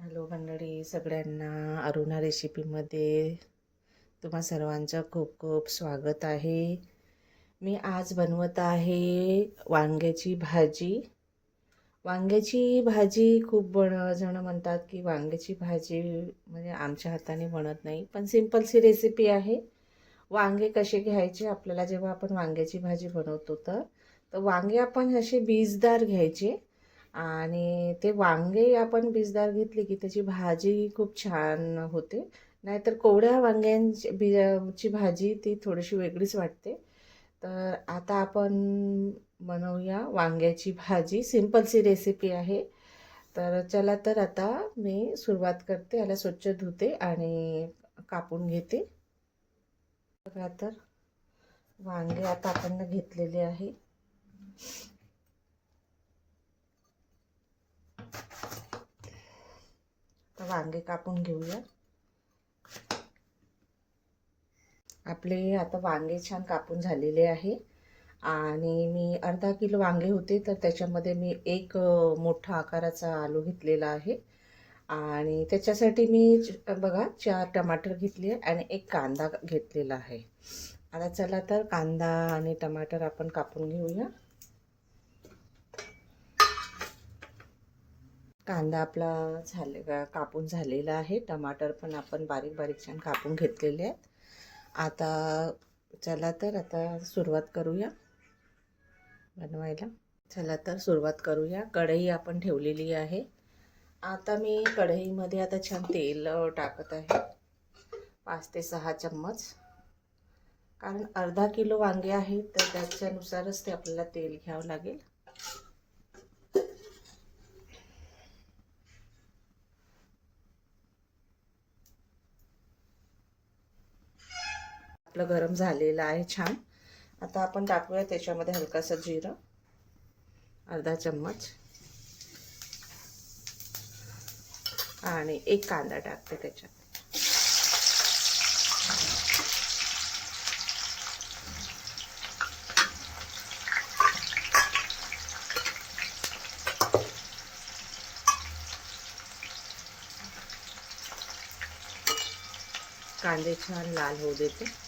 Hello मंडळी सगळ्यांना अरुणा रेसिपीमध्ये तुम्हा सर्वांचं खूप खूप स्वागत आहे. मी आज बनवत आहे वांग्याची भाजी. वांग्याची भाजी खूप बन जण म्हणतात की वांग्याची भाजी म्हणजे आमच्या हाताने बनत नाही पण सिम्पलशी रेसिपी आहे. वांगे कसे घ्यायचे आपल्याला जेव्हा आपण वांग्याची भाजी बनवतो तर तर वांगे आपण असे बीजदार घ्यायचे. आणि ते वांगे आपण बीजदार घेतली की त्याची भाजी खूप छान होते. नाहीतर कोवड्या वांग्यांची बी भाजी ती थोडीशी वेगळीच वाटते. तर आता आपण बनवूया वांग्याची भाजी. सिम्पलची रेसिपी आहे. तर चला तर आता मी सुरुवात करते. याला स्वच्छ धुते आणि कापून घेते. बघा तर वांगे आता आपण घेतलेले आहे. तर वांगे कापून घेऊया. आपले आता वांगे छान कापून झालेले आहे. आणि मी अर्धा किलो वांगे होते तर त्याच्यामध्ये मी एक मोठा आकाराचा आलू घेतलेला आहे. आणि त्याच्यासाठी मी बघा चार टमाटर घेतले आणि एक कांदा घेतलेला आहे. आता चला तर कांदा आणि टमाटर आपण कापून घेऊया. कांदा आपला झाले कापून झालेला आहे. टमाटर पण आपण बारीक बारीक छान कापून घेतलेले आहेत. आता चला तर आता सुरुवात करूया. बनवायला. चला तर सुरुवात करूया. कढई आपण ठेवलेली आहे. आता मी कढईमध्ये आता छान तेल टाकत आहे. पाच ते सहा चम्मच. कारण अर्धा किलो वांगे आहेत तर त्याच्यानुसारच ते आपल्याला तेल घ्यावं लागेल. आपलं गरम झालेलं आहे छान. आता आपण टाकूया त्याच्यामध्ये हलकासं जिरं. अर्धा चम्मच. आणि एक कांदा टाकते त्याच्यात. कांदे छान लाल होऊ देते.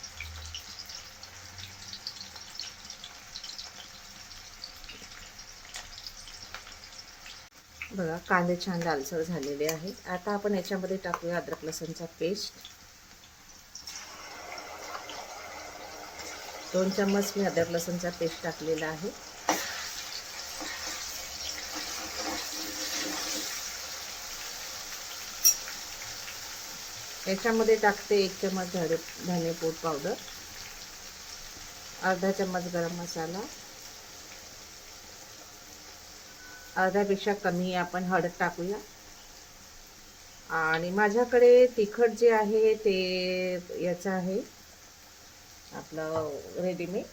बघा कांदे छान लालसर झालेले आहेत. आता आपण याच्यामध्ये टाकूया अद्रक लसणचा पेस्ट. दोन चम्मच मी अद्रक लसणचा पेस्ट टाकलेला आहे. याच्यामध्ये टाकते एक चम्मच धणे धनेपूड पावडर अर्धा चम्मच गरम मसाला. अर्ध्यापेक्षा कमी आपण हळद टाकूया. आणि माझ्याकडे तिखट जे आहे ते याचं आहे. आपलं रेडीमेड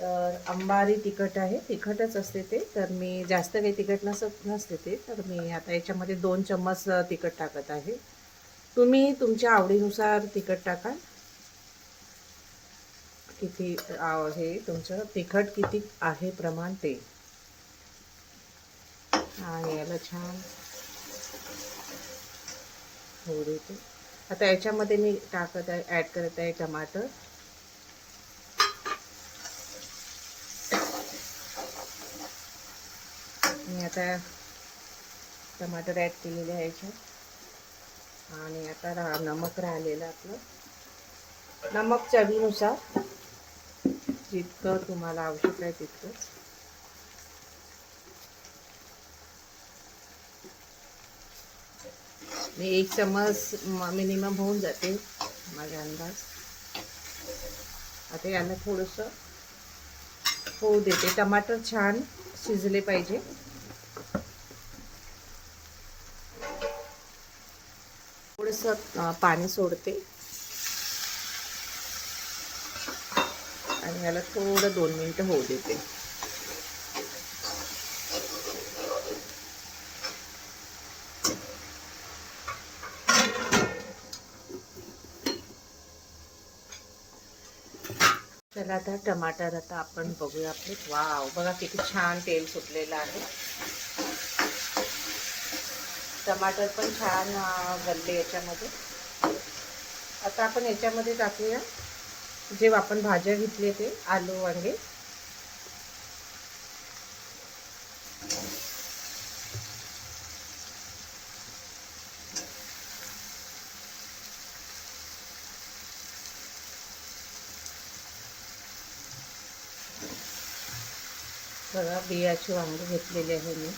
तर अंबारी तिखट आहे. तिखटच असते ते. तर मी जास्त काही तिखट नसत नसते ते. तर मी आता याच्यामध्ये दोन चम्मच तिखट टाकत आहे. तुम्ही तुमच्या आवडीनुसार तिखट टाकाल किती हे तुमचं तिखट किती आहे प्रमाण ते? आणि याला छान. होऊ देते. आता याच्यामध्ये मी टाकत आहे ॲड करत आहे टमाटर. मी आता टमाटर ॲड केलेले आहे याच्यात. आणि आता रा नमक राहिलेलं आपलं. नमक चवीनुसार. जितकं तुम्हाला आवश्यक आहे तितकंच मी एक चम्मच मिनिमम होऊन जाते माझा अंदाज. आता याला थोडंसं होऊ देते. टमाटर छान शिजले पाहिजे. थोडंसं पाणी सोडते. आणि याला थोडं दोन मिनटं होऊ देते. चला आता टमाटर आता आपण बघूया आपले. वाव बघा किती छान तेल सुटलेलं आहे. टमाटर पण छान गल्ले याच्यामध्ये. आता आपण याच्यामध्ये टाकूया. जे आपण भाज्या घेतले ते आलू वांगे. बघा बियाची वांगी घेतलेली आहे मी.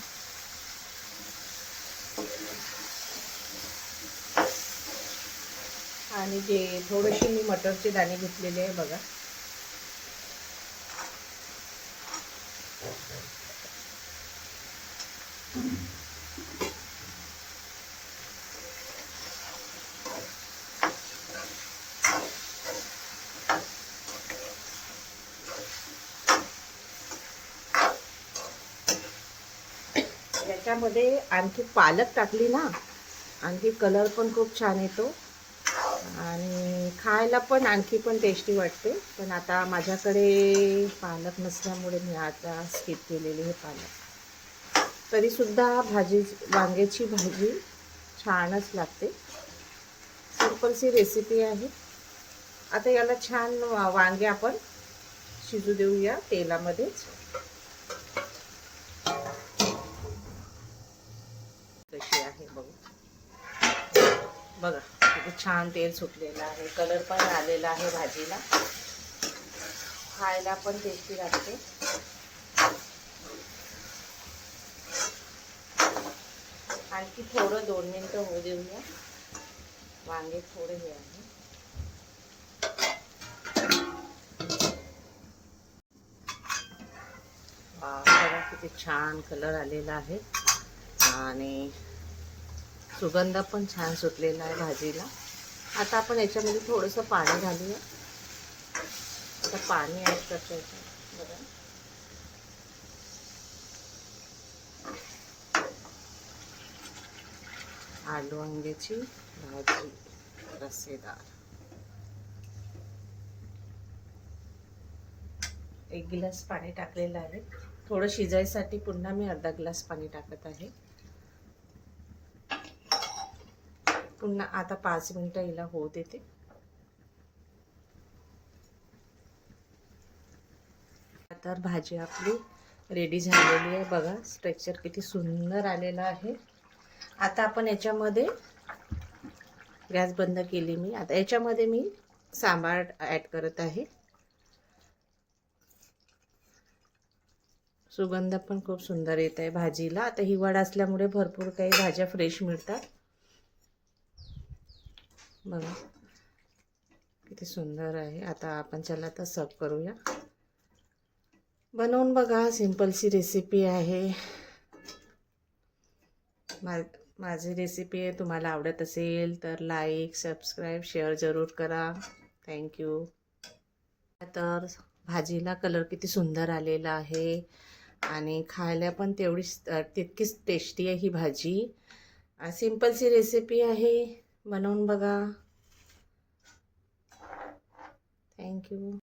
आणि जे थोडेसे मी मटरचे दाणे घेतलेले आहे बघा. याच्यामध्ये आणखी पालक टाकली ना आणखी कलर पण खूप छान येतो. आणि खायला पण आणखी पण टेस्टी वाटते. पण आता माझ्याकडे पालक नसल्यामुळे मी आता स्किप केलेली हे पालक. तरीसुद्धा भाजी वांग्याची भाजी छानच लागते. सिंपलची रेसिपी आहे. आता याला छान वा- वांगे आपण शिजू देऊया तेलामध्येच. कशी आहे बघू. बघा. छान तेल सुटलेलं आहे. कलर पण आलेला आहे भाजीला. खायला पण टेस्टी लागते. आणखी थोडं दोन मिनटं होऊ देऊया. वांगे थोडे हे आहे. किती छान कलर आलेला आहे. आणि सुगंध पण छान सुटलेला आहे भाजीला. आता आपण याच्यामध्ये थोडंसं पाणी घालूया. आता पाणी ॲड करतो याच्यात बघा. आलू वांग्याची भाजी. रस्सेदार एक गिलास पाणी टाकलेलं आहे. थोडं शिजायसाठी पुन्हा मी अर्धा ग्लास पाणी टाकत आहे. पुन्हा आता पाच मिनटं हिला होऊ देते तर भाजी आपली रेडी झालेली आहे. बघा स्ट्रक्चर किती सुंदर आलेलं आहे. आता आपण याच्यामध्ये गॅस बंद केली मी. आता याच्यामध्ये मी सांबार ॲड करत आहे. सुगंध पण खूप सुंदर येत आहे भाजीला. आता हिवाळा असल्यामुळे भरपूर काही भाज्या फ्रेश मिळतात. बघा. किती सुंदर आहे. आता आपण चला तर सर्व करूया. बनवून बघा. सिंपलची रेसिपी आहे. मा माझी रेसिपी तुम्हाला आवडत असेल तर लाईक सबस्क्राईब शेअर जरूर करा. थँक्यू तर भाजीला कलर किती सुंदर आलेला आहे. आणि खायला पण तेवढीच तितकीच टेस्टी आहे ही भाजी. सिंपलची रेसिपी आहे. बनवून बघा. थँक्यू